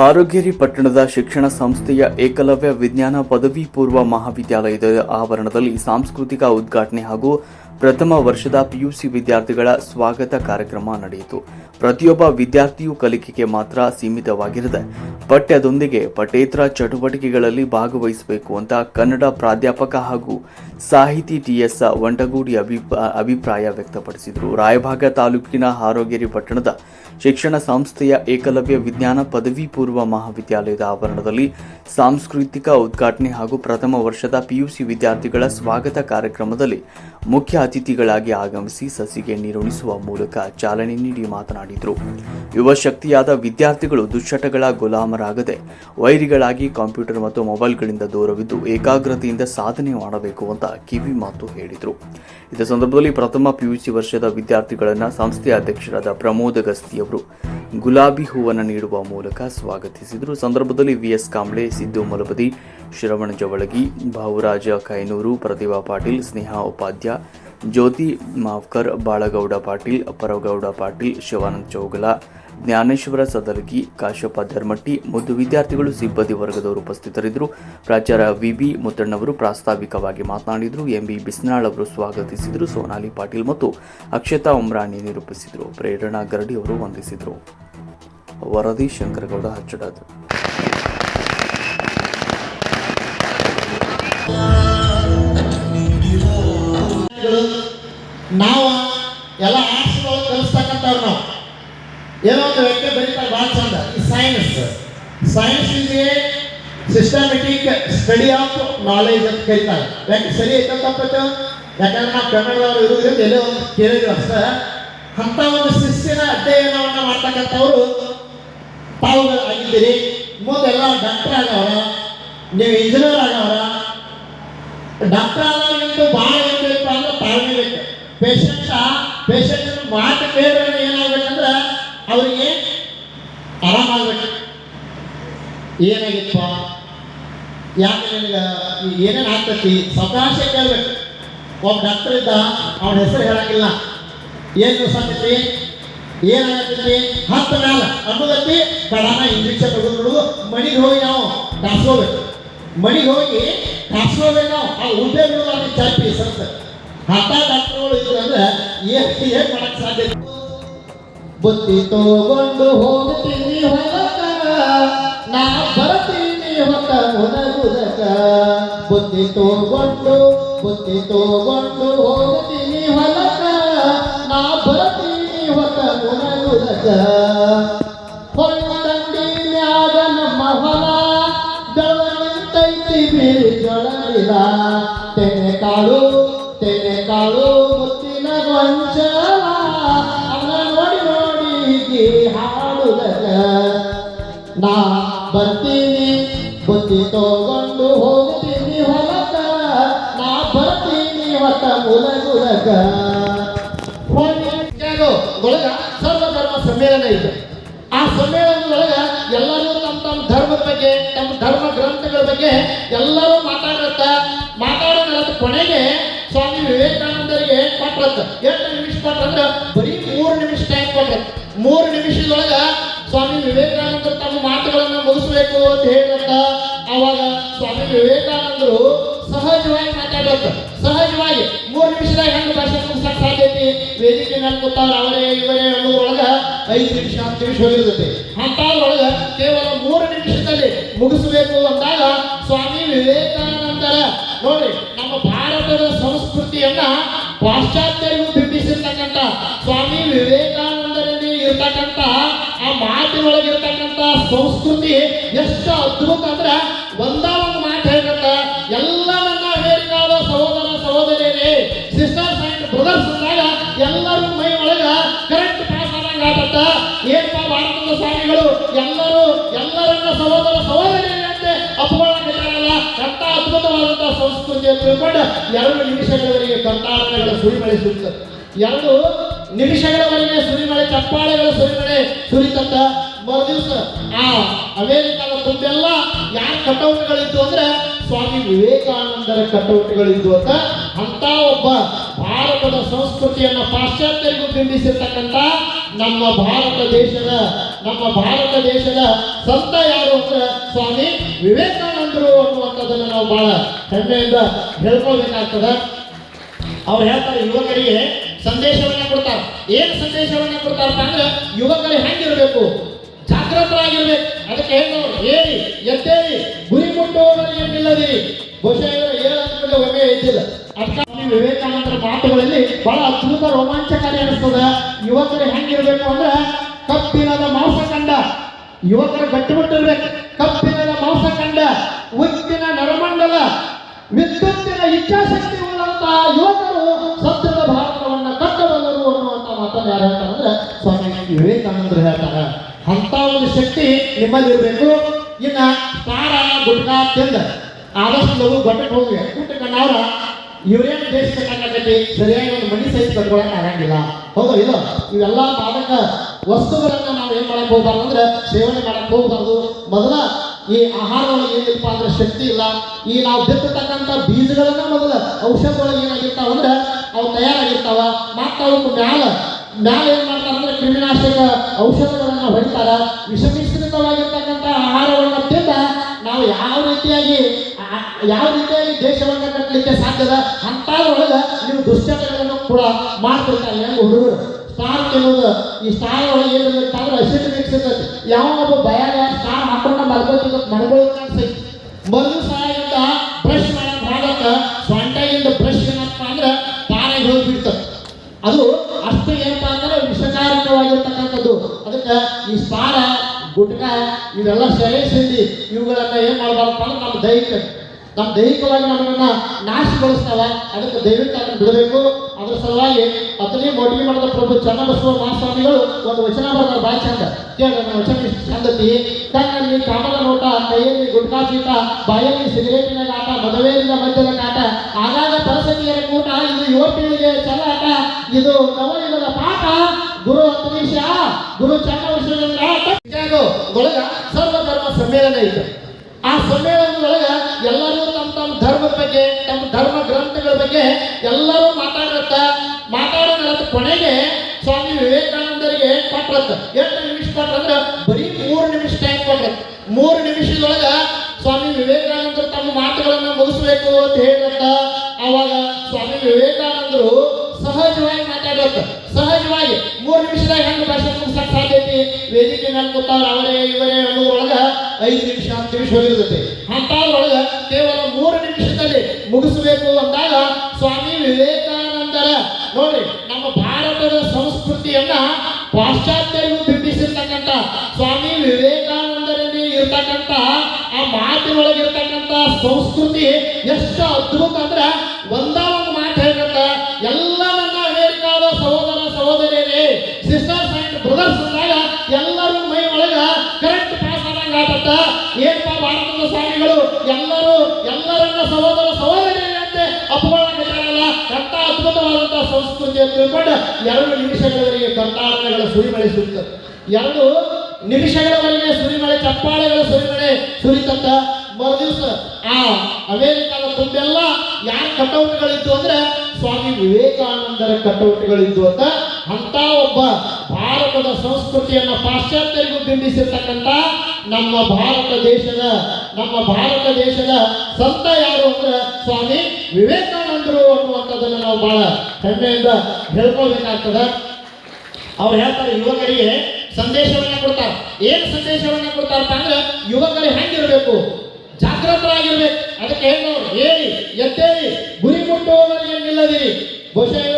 ಹಾರೋಗೇರಿ ಪಟ್ಟಣದ ಶಿಕ್ಷಣ ಸಂಸ್ಥೆಯ ಏಕಲವ್ಯ ವಿಜ್ಞಾನ ಪದವಿ ಪೂರ್ವ ಮಹಾವಿದ್ಯಾಲಯದ ಆವರಣದಲ್ಲಿ ಸಾಂಸ್ಕೃತಿಕ ಉದ್ಘಾಟನೆ ಹಾಗೂ ಪ್ರಥಮ ವರ್ಷದ ಪಿಯುಸಿ ವಿದ್ಯಾರ್ಥಿಗಳ ಸ್ವಾಗತ ಕಾರ್ಯಕ್ರಮ ನಡೆಯಿತು. ಪ್ರತಿಯೊಬ್ಬ ವಿದ್ಯಾರ್ಥಿಯು ಕಲಿಕೆಗೆ ಮಾತ್ರ ಸೀಮಿತವಾಗಿರದೆ ಪಠ್ಯದೊಂದಿಗೆ ಪಠ್ಯೇತರ ಚಟುವಟಿಕೆಗಳಲ್ಲಿ ಭಾಗವಹಿಸಬೇಕು ಅಂತ ಕನ್ನಡ ಪ್ರಾಧ್ಯಾಪಕ ಹಾಗೂ ಸಾಹಿತಿ ಟಿಎಸ್ ವಂಟಗೂಡಿ ಅಭಿಪ್ರಾ ಅಭಿಪ್ರಾಯ ವ್ಯಕ್ತಪಡಿಸಿದರು. ರಾಯಭಾಗ ತಾಲೂಕಿನ ಹಾರೋಗೇರಿ ಪಟ್ಟಣದ ಶಿಕ್ಷಣ ಸಂಸ್ಥೆಯ ಏಕಲವ್ಯ ವಿಜ್ಞಾನ ಪದವಿ ಪೂರ್ವ ಮಹಾವಿದ್ಯಾಲಯದ ಆವರಣದಲ್ಲಿ ಸಾಂಸ್ಕೃತಿಕ ಉದ್ಘಾಟನೆ ಹಾಗೂ ಪ್ರಥಮ ವರ್ಷದ ಪಿಯುಸಿ ವಿದ್ಯಾರ್ಥಿಗಳ ಸ್ವಾಗತ ಕಾರ್ಯಕ್ರಮದಲ್ಲಿ ಮುಖ್ಯ ಅತಿಥಿಗಳಾಗಿ ಆಗಮಿಸಿ ಸಸಿಗೆ ನೀರುಣಿಸುವ ಮೂಲಕ ಚಾಲನೆ ನೀಡಿ ಮಾತನಾಡಿದರು. ಯುವ ಶಕ್ತಿಯಾದ ವಿದ್ಯಾರ್ಥಿಗಳು ದುಶ್ಚಟಗಳ ಗುಲಾಮರಾಗದೆ ವೈರಿಗಳಾಗಿ ಕಂಪ್ಯೂಟರ್ ಮತ್ತು ಮೊಬೈಲ್ಗಳಿಂದ ದೂರವಿದ್ದು ಏಕಾಗ್ರತೆಯಿಂದ ಸಾಧನೆ ಮಾಡಬೇಕು ಅಂತ ಕಿವಿ ಮಾತು ಹೇಳಿದರು. ಇದೇ ಸಂದರ್ಭದಲ್ಲಿ ಪ್ರಥಮ ಪಿಯುಸಿ ವರ್ಷದ ವಿದ್ಯಾರ್ಥಿಗಳನ್ನು ಸಂಸ್ಥೆಯ ಅಧ್ಯಕ್ಷರಾದ ಪ್ರಮೋದ್ ಗಸ್ತಿಯವರು ಗುಲಾಬಿ ಹೂವನ್ನು ನೀಡುವ ಮೂಲಕ ಸ್ವಾಗತಿಸಿದರು. ಸಂದರ್ಭದಲ್ಲಿ ವಿ ಎಸ್ ಕಾಂಬ್ಳೆ, ಸಿದ್ದು ಮಲಪತಿ, ಶ್ರವಣ ಜವಳಗಿ ಭಾವುರಾಜ ಕೈನೂರು, ಪ್ರತಿಭಾ ಪಾಟೀಲ್, ಸ್ನೇಹಾ ಉಪಾಧ್ಯ, ಜ್ಯೋತಿ ಮಾವ್ಕರ್, ಬಾಳಗೌಡ ಪಾಟೀಲ್ ಪರಗೌಡ ಪಾಟೀಲ್, ಶಿವಾನಂದ್ ಚೌಗಲ ಜ್ಞಾನೇಶ್ವರ ಸದಲಗಿ ಕಾಶ್ಯಪ ಧರ್ಮಟ್ಟಿ ಮತ್ತು ವಿದ್ಯಾರ್ಥಿಗಳು ಸಿಬ್ಬಂದಿ ವರ್ಗದವರು ಉಪಸ್ಥಿತರಿದ್ದರು. ಪ್ರಾಚಾರ್ಯ ವಿಬಿ ಮುತ್ತಣ್ಣವರು ಪ್ರಾಸ್ತಾವಿಕವಾಗಿ ಮಾತನಾಡಿದರು. ಎಂಬಿ ಬಿಸ್ನಾಳ್ ಅವರು ಸ್ವಾಗತಿಸಿದರು. ಸೋನಾಲಿ ಪಾಟೀಲ್ ಮತ್ತು ಅಕ್ಷತಾ ಉಮ್ರಾಣಿ ನಿರೂಪಿಸಿದರು. ಪ್ರೇರಣಾ ಗರಡಿ ಅವರು ವಂದಿಸಿದರು. ವರದಿ ಶಂಕರಗೌಡ, ಹಚ್ಚಡದು. ನಾವು ಎಲ್ಲ ಆರ್ಟ್ಸ್ಗಳು ಕಲಿಸ್ತಕ್ಕಂಥವ್ರು ನಾವು ಏನೋ ಒಂದು ವ್ಯಕ್ತಿ ಬರೀತಾರೆ ಭಾಳ ಚಂದ ಈ science science a systematic study of knowledge ಅಂತ ಕರೀತಾರೆ ಯಾಕೆ ಸರಿ ಐತಂತ ತಪ್ಪತ್ತು ಯಾಕಂದ್ರೆ ನಾವು ಕನ್ನಡದವರು ಇರುವುದರಿಂದ ಎಲ್ಲೋ ಒಂದು ಕೇಳಿದ್ರು ಅಷ್ಟೇ ಅಂತ ಒಂದು ಶಿಸ್ತಿನ ಅಧ್ಯಯನವನ್ನು ಮಾಡ್ತಕ್ಕಂಥವ್ರು ತಾವು ಆಗಿದ್ದೀರಿ. ಮುಂದೆಲ್ಲ ಡಾಕ್ಟರ್ ಆಗವರ, ನೀವು ಇಂಜಿನಿಯರ್ ಆಗವರ. ಡಾಕ್ಟರ್ ಆದವ್ರಿಗಂತೂ ಭಾಳ ಏನು ಬೇಕು ಅಂದ್ರೆ ತಾಳ್ಮೆ ಬೇಕು. ಪೇಷಂಟ್ ಪೇಷಂಟ್ ಮಾತು ಕೇಳಿದ್ರೆ ಏನಾಗ್ಬೇಕಂದ್ರೆ ಅವರಿಗೆ ಆರಾಮಾಗ್ಬೇಕು. ಏನಾಗಿತ್ತಪ್ಪ? ಯಾಕೆ ನನಗೆ ಏನೇನು ಆಗ್ತೈತಿ? ಸಕಾಶ ಕೇಳ್ಬೇಕು. ಒಬ್ಬ ಡಾಕ್ಟರ್ ಇದ್ದ, ಅವನ ಹೆಸರು ಹೇಳಂಗಿಲ್ಲ. ಏನು ಸಾಕೈತಿ ಏನಾಗತ್ತೈತಿ ಹತ್ತು ಮ್ಯಾಲ ಅನ್ನೋದಕ್ಕೆ ಕಡಾನ ಇಂಜೆಕ್ಷನ್ ತೆಗೆದು ಮಣಿಗೆ ಹೋಗಿ ನಾವು ಕಾಸ್ಕೋಬೇಕು. ಮಣಿಗೆ ಹೋಗಿ ಕಾಸ್ಕೋಬೇಕು ನಾವು. ಆ ಉದ್ದೇ ಬಿಡುವ ಚಾಪಿ ಸರ್ ಹತ್ತ ಡಾಕ್ಟರ್ಗಳು ಇದ್ರು ಅಂದ್ರೆ ಏನ್ ಏನು ಮಾಡಕ್ ಸಾಧ್ಯ? ಬುತ್ತಿ ತಗೊಂಡು ಹೋಗುತ್ತೀನಿ ಹೊಲಕ ಹೊತ್ತ ಬುದ್ಧಿ ತೋಗೊಂಡು ಬುದ್ಧಿ ತೋಗೊಂಡು ಹೋಗ್ತೀನಿ ಹೊಲಕ. ನಾ ಬರ್ತೀನಿ ಹೊತ್ತ ಮುನಗುದಕ ಹೊಂದಂಡಿ ಮ್ಯಾಗ ನಮ್ಮ ಹೊಲ. ಬೆಳ ನಿಂತೈತಿ ಬೀಳಿ ಜೊಳಲಿಲ್ಲ ತೆನೆ ಕಾಳು ತೆನೆ ಕಾಳು. ಬುದ್ಧಿ ತಗೊಂಡು ಹೋಗ್ತೀನಿ ಹೊಲಕ ನಾ ಬರ್ತೀನಿ ಹೊತ್ತ ಮುಲಗುಲಕ ಒಳಗ ಸರ್ವಧರ್ಮ ಸಮ್ಮೇಳನ ಇದೆ. ಆ ಸಮ್ಮೇಳನದೊಳಗ ಎಲ್ಲರೂ ತಮ್ಮ ತಮ್ಮ ಧರ್ಮದ ಬಗ್ಗೆ, ತಮ್ಮ ಧರ್ಮ ಗ್ರಂಥಗಳ ಬಗ್ಗೆ ಎಲ್ಲರೂ ಮಾತಾಡತ್ತ ಮಾತಾಡೋದ್ರ ಕೊನೆಗೆ ಸ್ವಾಮಿ ವಿವೇಕಾನಂದರಿಗೆ ಕೊಟ್ರತ್ತ. ಎಷ್ಟು ನಿಮಿಷ ಕೊಟ್ರಂದ್ರ? ಬರೀ ಮೂರು ನಿಮಿಷ ಟೈಮ್ ಕೊಟ್ರತ್ತ ಮೂರು ನಿಮಿಷದೊಳಗ ಸ್ವಾಮಿ ವಿವೇಕಾನಂದರು ತಮ್ಮ ಮಾತುಗಳನ್ನ ಮುಗಿಸ್ಬೇಕು ಅಂತ ಹೇಳಿದಂತ ಅವಾಗ ಸ್ವಾಮಿ ವಿವೇಕಾನಂದರು ಸಹಜವಾಗಿ ಮಾತಾಡೋದು ಸಹಜವಾಗಿ ಮೂರು ನಿಮಿಷದಾಗ ಹೆಂಗ್ ಭಾಷೆ ಮುಗಿಸಕ್ ಸಾಧ್ಯತೆ ವೇದಿಕೆ ಮೇಲೆ ಕೂತಾರ ಅವರೇ, ಇವರೇ ಅನ್ನೋದ್ರೊಳಗ ಐದು ನಿಮಿಷ, ಹತ್ತು ನಿಮಿಷ ಹೋಗಿರ್ತೈತಿ. ಅಂತಾದ್ರೊಳಗ ಕೇವಲ ಮೂರು ನಿಮಿಷದಲ್ಲಿ ಮುಗಿಸಬೇಕು ಅಂದಾಗ ಸ್ವಾಮಿ ವಿವೇಕಾನಂದರ ನೋಡ್ರಿ ನಮ್ಮ ಭಾರತದ ಸಂಸ್ಕೃತಿಯನ್ನ ಪಾಶ್ಚಾತ್ಯರಿಗೂ ಬಿಂಬಿಸಿರ್ತಕ್ಕಂಥ ಸ್ವಾಮಿ ವಿವೇಕಾನಂದರಲ್ಲಿ ಇರ್ತಕ್ಕಂಥ ಮಾತಿನೊಳಗಿರ್ತಕ್ಕಂಥ ಸಂಸ್ಕೃತಿ ಎಷ್ಟು ಅದ್ಭುತ ಅಂದ್ರೆ ಒಂದ ಒಂದು ಮಾತು ಹೇಳ್ಕಂತ ಎಲ್ಲ ನನ್ನ ಅಮೇರಿಕಾದ ಸಹೋದರ ಸಹೋದರಿಯರೇ ಸಿಸ್ಟರ್ಸ್ ಅಂಡ್ ಬ್ರದರ್ಸ್ ಅಂದಾಗ ಎಲ್ಲರೂ ಮೈ ಒಳಗ ಕರೆಕ್ಟ್ ಪಾಸ್ ಆದಂಗ ಆಗತ್ತ ಏನಪ್ಪ ಭಾರತದ ಸ್ವಾಮಿಗಳು? ಎಲ್ಲರೂ ಎಲ್ಲರನ್ನ ಸಹೋದರ ಸಹೋದರಿಯರಂತೆ ಅಪಮಾನ ಅಂತ ಅದ್ಭುತವಾದಂತಹ ಸಂಸ್ಕೃತಿ ಅಂತ ತಿಳ್ಕೊಂಡು ಎರಡು ನಿಮಿಷಗಳವರೆಗೆ ಕರ್ನಾಟಕಗಳ ಸುರಿಮಳೆ ಎರಡು ನಿಮಿಷಗಳವರೆಗೆ ಸುರಿಮಳೆ, ಚಪ್ಪಾಳೆಗಳ ಸುರಿಮಳೆ ಸುರಿತಂತ ಮರುದಿವಸ ಆ ಅಮೇರಿಕಾದ ತುಂಬೆಲ್ಲ ಯಾರ ಕಟೌಟ್ಗಳಿದ್ದು ಅಂದ್ರೆ ಸ್ವಾಮಿ ವಿವೇಕಾನಂದರ ಕಟೌಟ್ಗಳಿದ್ದು ಅಂತ ಅಂತ ಒಬ್ಬ ಭಾರತದ ಸಂಸ್ಕೃತಿಯನ್ನ ಪಾಶ್ಚಾತ್ಯರಿಗೂ ಬಿಂಬಿಸಿರ್ತಕ್ಕಂಥ ನಮ್ಮ ಭಾರತ ದೇಶದ, ನಮ್ಮ ಭಾರತ ದೇಶದ ಸಂತ ಯಾರು ಅಂದ್ರೆ ಸ್ವಾಮಿ ವಿವೇಕಾನಂದರು ಅನ್ನುವಂಥದ್ದನ್ನು ನಾವು ಬಹಳ ಹೆಮ್ಮೆಯಿಂದ ಹೇಳ್ಕೊಳ್ಬೇಕಾಗ್ತದೆ. ಅವ್ರು ಹೇಳ್ತಾರೆ ಯುವಕರಿಗೆ ಸಂದೇಶವನ್ನ ಕೊಡ್ತಾರ. ಏನ್ ಸಂದೇಶವನ್ನ ಕೊಡ್ತಾರಪ್ಪ ಅಂದ್ರೆ ಯುವಕರು ಹೆಂಗಿರ್ಬೇಕು? ಜಾಗೃತರಾಗಿರ್ಬೇಕು ಅದಕ್ಕೆ ಏನು ಹೇಳಿ, ಎದ್ದೇಳಿ. ಗುರಿ ಮುಟ್ಟುವವರಿಗೆ ನಿಲ್ಲದಿರಿ ಬಹುಶಃ ಹೇಳೋದ್ರಲ್ಲಿ ಒಮ್ಮೆ ಇದ್ದಿಲ್ಲ ಅದಕ್ಕೆ ಸ್ವಾಮಿ ವಿವೇಕಾನಂದರ ಮಾತುಗಳಲ್ಲಿ ಬಹಳ ಅದ್ಭುತ ರೋಮಾಂಚಕಾರಿ ಅನಿಸ್ತದ ಯುವಕರು ಹೆಂಗಿರ್ಬೇಕು ಅಂದ್ರೆ ಕಬ್ಬಿಣದ ಮಾಂಸ ಕಂಡ ಯುವಕರು ಗಟ್ಟಿಬಿಟ್ಟಿರ್ಬೇಕು ಕಬ್ಬಿಣದ ಮಾಂಸ ಕಂಡ ಉಕ್ಕಿನ ನರಮಂಡಲ, ವಿದ್ಯುತ್ತಿನ ಇಚ್ಛಾಶಕ್ತಿ ಉಳ್ಳಂತಹ ಯುವಕರು ಸತ್ಯದ ಹೇಳ್ತಾರೆ ಅಂದ್ರೆ ಸ್ವಾಮಿ ವಿವೇಕಾನಂದರು ಹೇಳ್ತಾರೆ ಅಂತ ಒಂದು ಶಕ್ತಿ ನಿಮ್ಮಲ್ಲಿ ಇರಬೇಕು ಇನ್ನ ಸ್ಟಾರ ಗುಟ್ಕಾ ತಿಂದ. ಆದಷ್ಟು ಲಘು ಗೊಟ್ಟಕ್ಕೆ ಹೋಗಿ. ಊಟಕ್ಕೆ ನಾವ್ರ ಯುರೇನ್ ದೇಶಕ್ಕೆ ತಕ್ಕಂತೆ ಸರಿಯಾಗಿ ಒಂದು ಮನಿ ಸಹಿತ ಆಗಂಗಿಲ್ಲ. ಹೌದು ಇದು? ಇವೆಲ್ಲ ಮಾದಕ ವಸ್ತುಗಳನ್ನು ನಾವು ಏನು ಮಾಡಕ್ ಹೋಗ್ಬಾರ್ದು ಅಂದ್ರೆ ಸೇವನೆ ಮಾಡಕ್ ಹೋಗ್ಬಾರ್ದು. ಮೊದಲ ಈ ಆಹಾರದೊಳಗೆ ಏನಿಲ್ಲಪ್ಪ ಅಂದ್ರೆ ಶಕ್ತಿ ಇಲ್ಲ. ಈ ನಾವು ಬಿತ್ತತಕ್ಕಂಥ ಬೀಜಗಳನ್ನ ಮೊದಲ ಔಷಧದೊಳಗೆ ಏನಾಗಿರ್ತಾವ ಅಂದ್ರೆ ಅವು ತಯಾರಾಗಿರ್ತಾವ. ಮತ್ತೆ ಅವಕ್ಕೆ ಮ್ಯಾಲ ಮ್ಯಾಲ ಏನ್ ಮಾಡ್ತಾರ ಅಂದ್ರೆ ಕ್ರಿಮಿನಾಶಕ ಔಷಧಗಳನ್ನ ಹೊಡಿತಾರ. ವಿಷಮಿಶ್ರಿತವಾಗಿರ್ತಕ್ಕಂಥ ಆಹಾರವನ್ನ ತಿಂದ ನಾವು ಯಾವ ರೀತಿಯಾಗಿ ಯಾವ ರೀತಿಯಾಗಿ ದೇಶವನ್ನ ಕಟ್ಟಲಿಕ್ಕೆ ಸಾಧ್ಯದ ಅಂಥದ್ರೊಳಗೆ ನೀವು ದುಶ್ಚಟಗಳನ್ನು ಕೂಡ ಮಾಡ್ತಿರ್ತಾರೆ ಹೆಂಗ್ ಹುಡುಗರು. ಸ್ಟಾರ್ ತಿನ್ನೋದು ಈ ಸ್ಟಾರ್ ಒಳಗೆ ಏನಿರುತ್ತೆ ಅಂದ್ರೆ ಮಿಕ್ಸ್ ಇರ್ತೈತಿ. ಯಾವ ಒಬ್ಬ ಬಯಾಗ ಸ್ಟಾರ್ ಹಾಕೊಂಡ ಮಲ್ಕೋತಿದ್ದ ಮಲ್ಕೊಳ್ಳೋದು ಕಾಣಿಸ್ತೈತಿ ಮೊದಲು ಈ ಸ್ಪಾರ ಗುಟ್ಕ ಇದೆಲ್ಲ ಸೆರೆ ಸಿಂಧಿ ಇವುಗಳನ್ನ ಏನ್ ಮಾಡಬಾರ್ದಪ್ಪ ಅಂದ್ರೆ ನಮ್ಮ ದೈಹಿಕ ನಮ್ಮ ದೈಹಿಕವಾಗಿ ನಮ್ಮನ್ನ ನಾಶಗೊಳಿಸ್ತಾವ. ಅದಕ್ಕೆ ದಯವಿಟ್ಟು ಅದನ್ನು ಬಿಡಬೇಕು. ಅದ್ರ ಸಲುವಾಗಿ ಅತನೇ ಮೊದಲಿಗೆ ಮಾಡಿದ ಪ್ರಭು ಚನ್ನಬಸವ ಮಹಾಸ್ವಾಮಿಗಳು ಒಂದು ವಚನ ಬರ್ತಾರೆ ಭಾಳ ಚಂದ. ಕೇಳ ವಚನ ಚಂದತಿ ಕಣ್ಣಲ್ಲಿ ಕಾಮದ ನೋಟ, ಕೈಯಲ್ಲಿ ಗುಟ್ಕಾ ಚೀಟ ಬಾಯಲ್ಲಿ ಸಿಗರೇಟಿನ ಕಾಟ ಮದುವೆಯಿಂದ ಮಧ್ಯದ ಕಾಟ, ಆಗಾಗ ಪರಸತಿಯರ ಕೂಟ, ಇದು ಯುವ ಪೀಳಿಗೆ ಚಲಾಟ, ಇದು ನವಯುಗದ ಕೊಟ್ರತ್ತ ಎಷ್ಟು ನಿಮಿಷ ಕೊಟ್ಟಂದ್ರೆ ಬರೀ ಮೂರು ನಿಮಿಷ ಟೈಮ್ ಮೂರು ನಿಮಿಷದೊಳಗ ಸ್ವಾಮಿ ವಿವೇಕಾನಂದರು ತಮ್ಮ ಮಾತುಗಳನ್ನ ಮುಗಿಸ್ಬೇಕು ಅಂತ ಹೇಳಿರತ್ತ ಅವಾಗ ಸ್ವಾಮಿ ವಿವೇಕಾನಂದರು ಸಹಜವಾಗಿ ಮಾತಾಡತ್ತ ಸಹಜವಾಗಿ ಮೂರು ನಿಮಿಷದಾಗ ಹೆಂಗ್ ಭಾಷೆ ಮುಗಿಸಕ್ ಸಾಧ್ಯ ಐತಿ? ವೇದಿಕೆ ಮೇಲೆ ಕೂತಾರ ಅವರೇ, ಇವರೇ ಅನ್ನೋದ್ರೊಳಗ ಐದು ನಿಮಿಷ, ಹತ್ತು ನಿಮಿಷ ಹೋಗಿರ್ತೈತಿ. ಅಂತಾದ್ರೊಳಗ ಕೇವಲ ಮೂರು ನಿಮಿಷದಲ್ಲಿ ಮುಗಿಸ್ಬೇಕು ಅಂದಾಗ ಸ್ವಾಮಿ ವಿವೇಕಾನಂದರ, ನೋಡ್ರಿ, ನಮ್ಮ ಭಾರತದ ಸಂಸ್ಕೃತಿಯನ್ನ ಪಾಶ್ಚಾತ್ಯರಿಗೂ ಬಿಂಬಿಸಿರ್ತಕ್ಕಂಥ ಸ್ವಾಮಿ ವಿವೇಕಾನಂದರಲ್ಲಿ ಇರ್ತಕ್ಕಂಥ ಆ ಮಾತಿನೊಳಗಿರ್ತಕ್ಕಂಥ ಸಂಸ್ಕೃತಿ ಎಷ್ಟು ಅದ್ಭುತ ಅಂದ್ರೆ ಒಂದ ಒಂದು ಮಾತು ಹೇಳ್ಕಂತ ಎಲ್ಲ ನನ್ನ ಅಮೇರಿಕಾದ ಸಹೋದರ ಸಹೋದರಿಯರೇ ಸಿಸ್ಟರ್ಸ್ ಅಂಡ್ ಬ್ರದರ್ಸ್ ಅಂದಾಗ ಎಲ್ಲರೂ ಮೈ ಒಳಗ ಕರೆಕ್ಟ್ ಪಾಸ್ ಆದಂಗ ಆಗತ್ತ. ಏನಪ್ಪ ಭಾರತದ ಸ್ವಾಮಿಗಳು ಎಲ್ಲರೂ ಎಲ್ಲರನ್ನ ಸಹೋದರ ಸಹೋದರಿಯರಂತೆ ಅಪ್ಪಗಳಾಗಲ್ಲ ಎಂತ ಅದ್ಭುತವಾದಂತಹ ಅಂತ ತಿಳ್ಕೊಂಡು ಎರಡು ನಿಮಿಷಗಳವರೆಗೆ ಕರ್ನಾಟಕಗಳ ಸುರಿಮಳೆ ಸುರಿತದೆ ಎರಡು ನಿಮಿಷಗಳವರೆಗೆ ಸುರಿಮಳೆ, ಚಪ್ಪಾಳೆಗಳ ಸುರಿಮಳೆ ಸುರಿತಂತ ಮರುದಿವಸ. ಆ ಅಮೇರಿಕಾದ ತುಂಬೆಲ್ಲ ಯಾರ ಕಟೌಟ್ಗಳಿದ್ದು ಅಂದ್ರೆ ಸ್ವಾಮಿ ವಿವೇಕಾನಂದರ ಕಟೌಟ್ಗಳಿದ್ದು ಅಂತ ಅಂತ ಒಬ್ಬ ಭಾರತದ ಸಂಸ್ಕೃತಿಯನ್ನ ಪಾಶ್ಚಾತ್ಯರಿಗೂ ಬಿಂಬಿಸಿರ್ತಕ್ಕಂಥ ನಮ್ಮ ಭಾರತ ದೇಶದ, ನಮ್ಮ ಭಾರತ ದೇಶದ ಸಂತ ಯಾರು ಅಂದ್ರೆ ಸ್ವಾಮಿ ವಿವೇಕಾನಂದರು ಅನ್ನುವಂಥದ್ದನ್ನು ನಾವು ಬಹಳ ಹೆಮ್ಮೆಯಿಂದ ಹೇಳ್ಕೊಳ್ಬೇಕಾಗ್ತದೆ. ಅವ್ರು ಹೇಳ್ತಾರೆ, ಯುವಕರಿಗೆ ಸಂದೇಶವನ್ನ ಕೊಡ್ತಾರೆ. ಏನ್ ಸಂದೇಶವನ್ನ ಕೊಡ್ತಾರಪ್ಪ ಅಂದ್ರೆ ಯುವಕರು ಹೆಂಗಿರ್ಬೇಕು? ಜಾಗೃತರಾಗಿರ್ಬೇಕು ಅದಕ್ಕೆ ಏನು ಹೇಳಿ ಎತ್ತೇರಿ ಗುರಿ ಮುಟ್ಟುವವರಿಗೆ ನಿಲ್ಲದಿರಿ. ಬಹುಶಃ